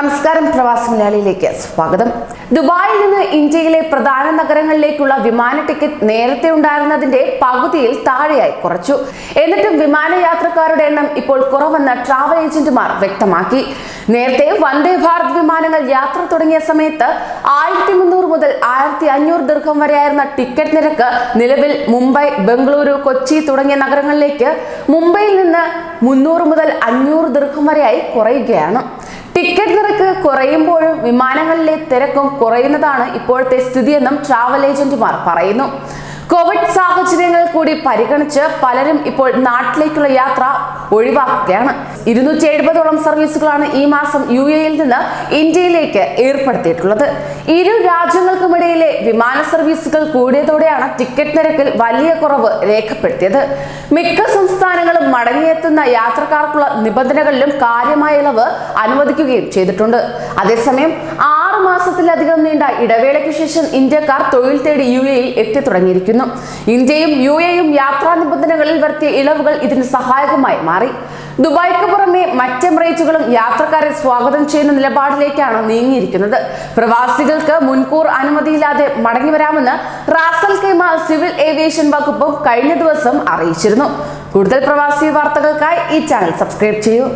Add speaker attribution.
Speaker 1: നമസ്കാരം പ്രവാസി മലയാളിയിലേക്ക് സ്വാഗതം. ദുബായിൽ നിന്ന് ഇന്ത്യയിലെ പ്രധാന നഗരങ്ങളിലേക്കുള്ള വിമാന ടിക്കറ്റ് നേരത്തെ ഉണ്ടായിരുന്നതിന്റെ പകുതിയിൽ താഴെയായി കുറച്ചു. എന്നിട്ടും വിമാനയാത്രക്കാരുടെ എണ്ണം ഇപ്പോൾ കുറവെന്ന് ട്രാവൽ ഏജന്റുമാർ വ്യക്തമാക്കി. നേരത്തെ വന്ദേ ഭാരത് വിമാനങ്ങൾ യാത്ര തുടങ്ങിയ സമയത്ത് ആയിരത്തി മുന്നൂറ് മുതൽ ആയിരത്തി അഞ്ഞൂറ് ദീർഘം വരെയായിരുന്ന ടിക്കറ്റ് നിരക്ക് നിലവിൽ മുംബൈ ബംഗളൂരു കൊച്ചി തുടങ്ങിയ നഗരങ്ങളിലേക്ക് മുംബൈയിൽ നിന്ന് മുന്നൂറ് മുതൽ അഞ്ഞൂറ് ദീർഘം വരെയായി കുറയുകയാണ്. ടിക്കറ്റ് നിരക്ക് കുറയുമ്പോഴും വിമാനങ്ങളിലെ തിരക്കും കുറയുന്നതാണ് ഇപ്പോഴത്തെ സ്ഥിതിയെന്നും ട്രാവൽ ഏജന്റുമാർ പറയുന്നു. കോവിഡ് സാഹചര്യങ്ങൾ കൂടി പരിഗണിച്ച് പലരും ഇപ്പോൾ നാട്ടിലേക്കുള്ള യാത്ര ഒഴിവാക്കുകയാണ്. ഇരുന്നൂറ്റി എഴുപതോളം സർവീസുകളാണ് ഈ മാസം യു എയിൽ നിന്ന് ഇന്ത്യയിലേക്ക് ഏർപ്പെടുത്തിയിട്ടുള്ളത്. ഇരു രാജ്യങ്ങൾക്കുമിടയിലെ വിമാന സർവീസുകൾ കൂടിയതോടെയാണ് ടിക്കറ്റ് നിരക്കിൽ വലിയ കുറവ് രേഖപ്പെടുത്തിയത്. മിക്ക സംസ്ഥാനങ്ങളും മടങ്ങിയെത്തുന്ന യാത്രക്കാർക്കുള്ള നിബന്ധനകളിലും കാര്യമായ ഇളവ് അനുവദിക്കുകയും ചെയ്തിട്ടുണ്ട്. അതേസമയം ആറ് മാസത്തിലധികം നീണ്ട ഇടവേളയ്ക്ക് ശേഷം ഇന്ത്യക്കാർ തൊഴിൽ തേടി യു എയിൽ എത്തി തുടങ്ങിയിരിക്കുന്നു ഇന്ത്യയും യു എയും യാത്രാ നിബന്ധനകളിൽ വരുത്തിയ ഇളവുകൾ ഇതിന് സഹായകമായി മാറി. ദുബായ്ക്ക് പുറമെ മറ്റ് എമിറേറ്റുകളും യാത്രക്കാരെ സ്വാഗതം ചെയ്യുന്ന നിലപാടിലേക്കാണ് നീങ്ങിയിരിക്കുന്നത്. പ്രവാസികൾക്ക് മുൻകൂർ അനുമതിയില്ലാതെ മടങ്ങി വരാമെന്ന് റാസൽ കൈമ സിവിൽ ഏവിയേഷൻ വകുപ്പും കഴിഞ്ഞ ദിവസം അറിയിച്ചിരുന്നു. കൂടുതൽ പ്രവാസി വാർത്തകൾക്കായി ഈ ചാനൽ സബ്സ്ക്രൈബ് ചെയ്യൂ.